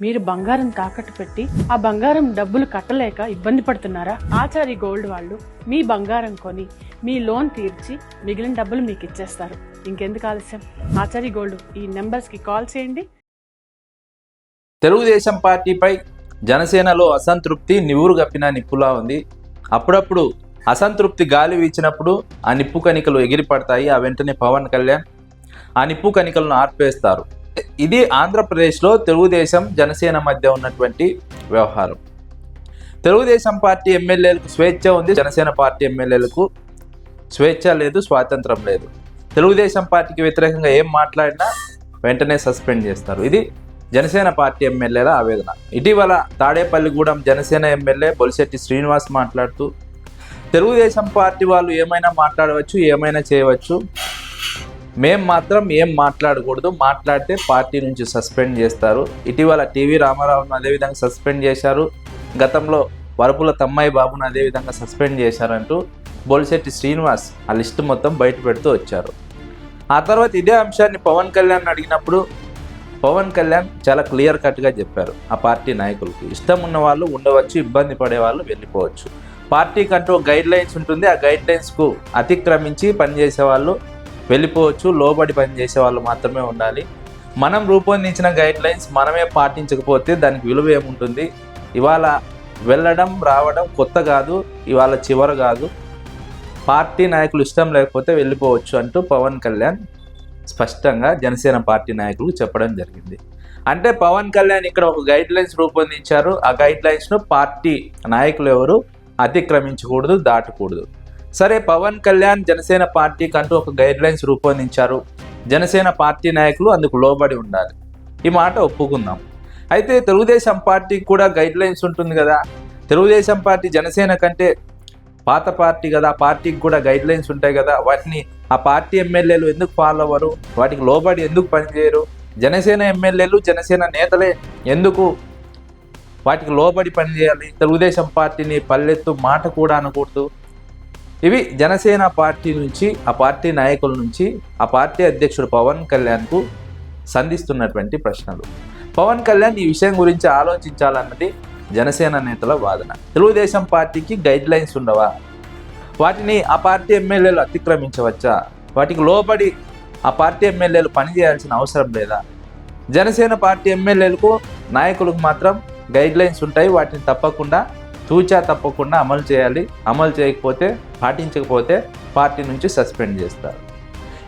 మీరు బంగారం తాకట్టు పెట్టి ఆ బంగారం డబ్బులు కట్టలేక ఇబ్బంది పడుతున్నారా? ఆచారి గోల్డ్ వాళ్ళు మీ బంగారం కొని మీ లోన్ తీర్చి మిగిలిన డబ్బులు మీకు ఇచ్చేస్తారు. ఇంకెందుకు ఆలస్యం? ఆచారి గోల్డ్ ఈ నెంబర్స్కి కాల్ చేయండి. తెలుగుదేశం పార్టీపై జనసేనలో అసంతృప్తి నివురు గప్పిన నిప్పులా ఉంది. అప్పుడప్పుడు అసంతృప్తి గాలి వీచినప్పుడు ఆ నిప్పు కణికలు ఎగిరిపడతాయి. ఆ వెంటనే పవన్ కళ్యాణ్ ఆ నిప్పు కణికలను ఆర్పేస్తారు. ఇది ఆంధ్రప్రదేశ్లో తెలుగుదేశం జనసేన మధ్య ఉన్నటువంటి వ్యవహారం. తెలుగుదేశం పార్టీ ఎమ్మెల్యేలకు స్వేచ్ఛ ఉంది జనసేన పార్టీ ఎమ్మెల్యేలకు స్వేచ్ఛ లేదు స్వాతంత్రం లేదు. తెలుగుదేశం పార్టీకి వ్యతిరేకంగా ఏం మాట్లాడినా వెంటనే సస్పెండ్ చేస్తారు. ఇది జనసేన పార్టీ ఎమ్మెల్యేల ఆవేదన. ఇటీవల తాడేపల్లిగూడెం జనసేన ఎమ్మెల్యే బొలిశెట్టి శ్రీనివాస్ మాట్లాడుతూ తెలుగుదేశం పార్టీ వాళ్ళు ఏమైనా మాట్లాడవచ్చు ఏమైనా చేయవచ్చు మేం మాత్రం ఏం మాట్లాడకూడదు. మాట్లాడితే పార్టీ నుంచి సస్పెండ్ చేస్తారు. ఇటీవల టీవీ రామారావును అదేవిధంగా సస్పెండ్ చేశారు. గతంలో వరపుల తమ్మాయి బాబును అదేవిధంగా సస్పెండ్ చేశారంటూ బొలిశెట్టి శ్రీనివాస్ ఆ లిస్టు మొత్తం బయట పెడుతూ వచ్చారు. ఆ తర్వాత ఇదే అంశాన్ని పవన్ కళ్యాణ్ అడిగినప్పుడు పవన్ కళ్యాణ్ చాలా క్లియర్ కట్గా చెప్పారు. ఆ పార్టీ నాయకులకు ఇష్టం ఉన్న వాళ్ళు ఉండవచ్చు ఇబ్బంది పడే వాళ్ళు వెళ్ళిపోవచ్చు. పార్టీ కంటూ గైడ్ లైన్స్ ఉంటుంది. ఆ గైడ్ లైన్స్కు అతిక్రమించి పనిచేసే వాళ్ళు వెళ్ళిపోవచ్చు లోబడి పనిచేసే వాళ్ళు మాత్రమే ఉండాలి. మనం రూపొందించిన గైడ్ లైన్స్ మనమే పాటించకపోతే దానికి విలువ ఏముంటుంది? ఇవాళ వెళ్ళడం రావడం కొత్త కాదు ఇవాళ చివర కాదు. పార్టీ నాయకులు ఇష్టం లేకపోతే వెళ్ళిపోవచ్చు అంటూ పవన్ కళ్యాణ్ స్పష్టంగా జనసేన పార్టీ నాయకులు చెప్పడం జరిగింది. అంటే పవన్ కళ్యాణ్ ఇక్కడ ఒక గైడ్ లైన్స్ రూపొందించారు. ఆ గైడ్ లైన్స్ను పార్టీ నాయకులు ఎవరు అతిక్రమించకూడదు దాటకూడదు. సరే పవన్ కళ్యాణ్ జనసేన పార్టీకి అంటూ ఒక గైడ్ లైన్స్ రూపొందించారు. జనసేన పార్టీ నాయకులు అందుకు లోబడి ఉండాలి. ఈ మాట ఒప్పుకుందాం. అయితే తెలుగుదేశం పార్టీకి కూడా గైడ్ లైన్స్ ఉంటుంది కదా. తెలుగుదేశం పార్టీ జనసేన కంటే పాత పార్టీ కదా. ఆ పార్టీకి కూడా గైడ్ లైన్స్ ఉంటాయి కదా. వాటిని ఆ పార్టీ ఎమ్మెల్యేలు ఎందుకు ఫాలో అవ్వరు? వాటికి లోబడి ఎందుకు పనిచేయరు? జనసేన ఎమ్మెల్యేలు జనసేన నేతలే ఎందుకు వాటికి లోబడి పనిచేయాలి? తెలుగుదేశం పార్టీని పల్లెత్తు మాట కూడా అనకూడదు. ఇవి జనసేన పార్టీ నుంచి ఆ పార్టీ నాయకుల నుంచి ఆ పార్టీ అధ్యక్షుడు పవన్ కళ్యాణ్కు సంధిస్తున్నటువంటి ప్రశ్నలు. పవన్ కళ్యాణ్ ఈ విషయం గురించి ఆలోచించాలన్నది జనసేన నేతల వాదన. తెలుగుదేశం పార్టీకి గైడ్ లైన్స్ ఉండవా? వాటిని ఆ పార్టీ ఎమ్మెల్యేలు అతిక్రమించవచ్చా? వాటికి లోబడి ఆ పార్టీ ఎమ్మెల్యేలు పనిచేయాల్సిన అవసరం లేదా? జనసేన పార్టీ ఎమ్మెల్యేలకు నాయకులకు మాత్రం గైడ్ లైన్స్ ఉంటాయి. వాటిని తప్పకుండా తూచా తప్పకుండా అమలు చేయాలి. అమలు చేయకపోతే పాటించకపోతే పార్టీ నుంచి సస్పెండ్ చేస్తారు.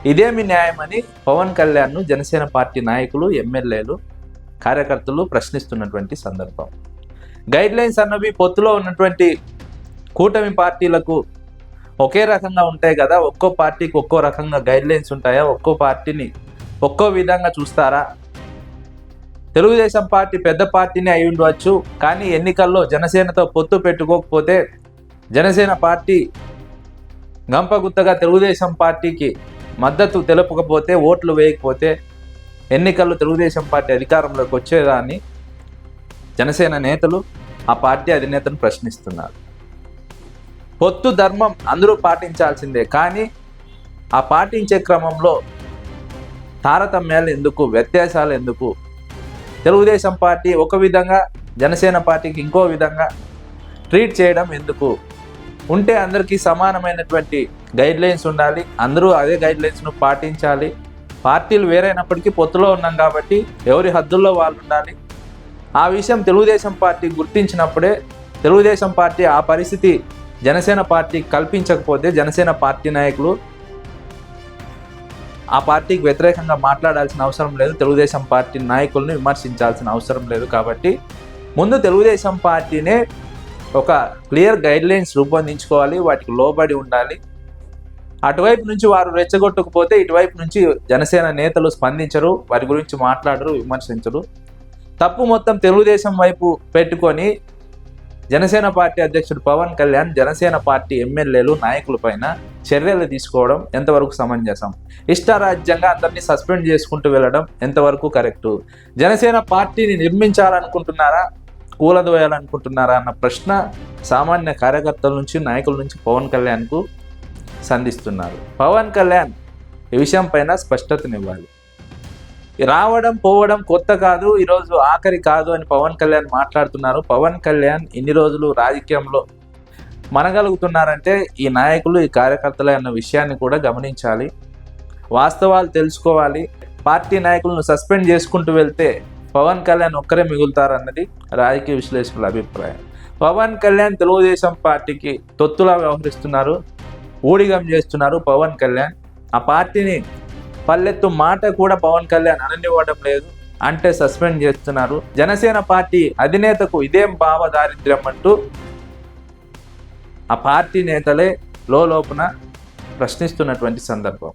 ఇదేమి న్యాయమని పవన్ కళ్యాణ్ను జనసేన పార్టీ నాయకులు ఎమ్మెల్యేలు కార్యకర్తలు ప్రశ్నిస్తున్నటువంటి సందర్భం. గైడ్ లైన్స్ అన్నవి పొత్తులో ఉన్నటువంటి కూటమి పార్టీలకు ఒకే రకంగా ఉంటాయి కదా? ఒక్కో పార్టీకి ఒక్కో రకంగా గైడ్ లైన్స్ ఉంటాయా? ఒక్కో పార్టీని ఒక్కో విధంగా చూస్తారా? తెలుగుదేశం పార్టీ పెద్ద పార్టీనే అయి ఉండవచ్చు కానీ ఎన్నికల్లో జనసేనతో పొత్తు పెట్టుకోకపోతే జనసేన పార్టీ గంపగుత్తగా తెలుగుదేశం పార్టీకి మద్దతు తెలుపకపోతే ఓట్లు వేయకపోతే ఎన్నికల్లో తెలుగుదేశం పార్టీ అధికారంలోకి వచ్చేదాన్ని జనసేన నేతలు ఆ పార్టీ అధినేతను ప్రశ్నిస్తున్నారు. పొత్తు ధర్మం అందరూ పాటించాల్సిందే కానీ ఆ పాటించే క్రమంలో తారతమ్యాలు ఎందుకు వ్యత్యాసాలు ఎందుకు తెలుగుదేశం పార్టీ ఒక విధంగా జనసేన పార్టీకి ఇంకో విధంగా ట్రీట్ చేయడం ఎందుకు? ఉంటే అందరికీ సమానమైనటువంటి గైడ్లైన్స్ ఉండాలి అందరూ అదే గైడ్లైన్స్ను పాటించాలి. పార్టీలు వేరైనప్పటికీ పొత్తులో ఉన్నాం కాబట్టి ఎవరి హద్దుల్లో వాళ్ళు ఉండాలి. ఆ విషయం తెలుగుదేశం పార్టీ గుర్తించినప్పుడే తెలుగుదేశం పార్టీ ఆ పరిస్థితి జనసేన పార్టీ కల్పించకపోతే జనసేన పార్టీ నాయకులు ఆ పార్టీకి వ్యతిరేకంగా మాట్లాడాల్సిన అవసరం లేదు. తెలుగుదేశం పార్టీ నాయకులను విమర్శించాల్సిన అవసరం లేదు కాబట్టి ముందు తెలుగుదేశం పార్టీనే ఒక క్లియర్ గైడ్లైన్స్ రూపొందించుకోవాలి వాటికి లోబడి ఉండాలి. అటువైపు నుంచి వారు రెచ్చగొట్టకపోతే ఇటువైపు నుంచి జనసేన నేతలు స్పందించరు వారి గురించి మాట్లాడరు విమర్శించరు. తప్పు మొత్తం తెలుగుదేశం వైపు పెట్టుకొని జనసేన పార్టీ అధ్యక్షుడు పవన్ కళ్యాణ్ జనసేన పార్టీ ఎమ్మెల్యేలు నాయకులపైన చర్యలు తీసుకోవడం ఎంతవరకు సమంజసం? ఇష్టారాజ్యంగా అందరినీ సస్పెండ్ చేసుకుంటూ వెళ్ళడం ఎంతవరకు కరెక్టు? జనసేన పార్టీని నిర్మించాలనుకుంటున్నారా? కూలదోయాలనుకుంటున్నారా? అన్న ప్రశ్న సామాన్య కార్యకర్తల నుంచి నాయకుల నుంచి పవన్ కళ్యాణ్కు సంధిస్తున్నారు. పవన్ కళ్యాణ్ ఈ విషయం పైన స్పష్టతనివ్వాలి. రావడం పోవడం కొత్త కాదు ఈరోజు ఆఖరి కాదు అని పవన్ కళ్యాణ్ మాట్లాడుతున్నారు. పవన్ కళ్యాణ్ ఇన్ని రోజులు రాజకీయంలో మనగలుగుతున్నారంటే ఈ నాయకులు ఈ కార్యకర్తలే అన్న విషయాన్ని కూడా గమనించాలి. వాస్తవాలు తెలుసుకోవాలి. పార్టీ నాయకులను సస్పెండ్ చేసుకుంటూ వెళ్తే పవన్ కళ్యాణ్ ఒక్కరే మిగులుతారన్నది రాజకీయ విశ్లేషకుల అభిప్రాయం. పవన్ కళ్యాణ్ తెలుగుదేశం పార్టీకి తొత్తులా వ్యవహరిస్తున్నారు ఊడిగం చేస్తున్నారు పవన్ కళ్యాణ్. ఆ పార్టీని పల్లెత్తు మాట కూడా పవన్ కళ్యాణ్ అననివ్వడం లేదు అంటే సస్పెండ్ చేస్తున్నారు. జనసేన పార్టీ అధినేతకు ఇదేం భావ దారిద్ర్యం అంటూ ఆ పార్టీ నేతలే లోపల ప్రశ్నిస్తున్నటువంటి సందర్భం.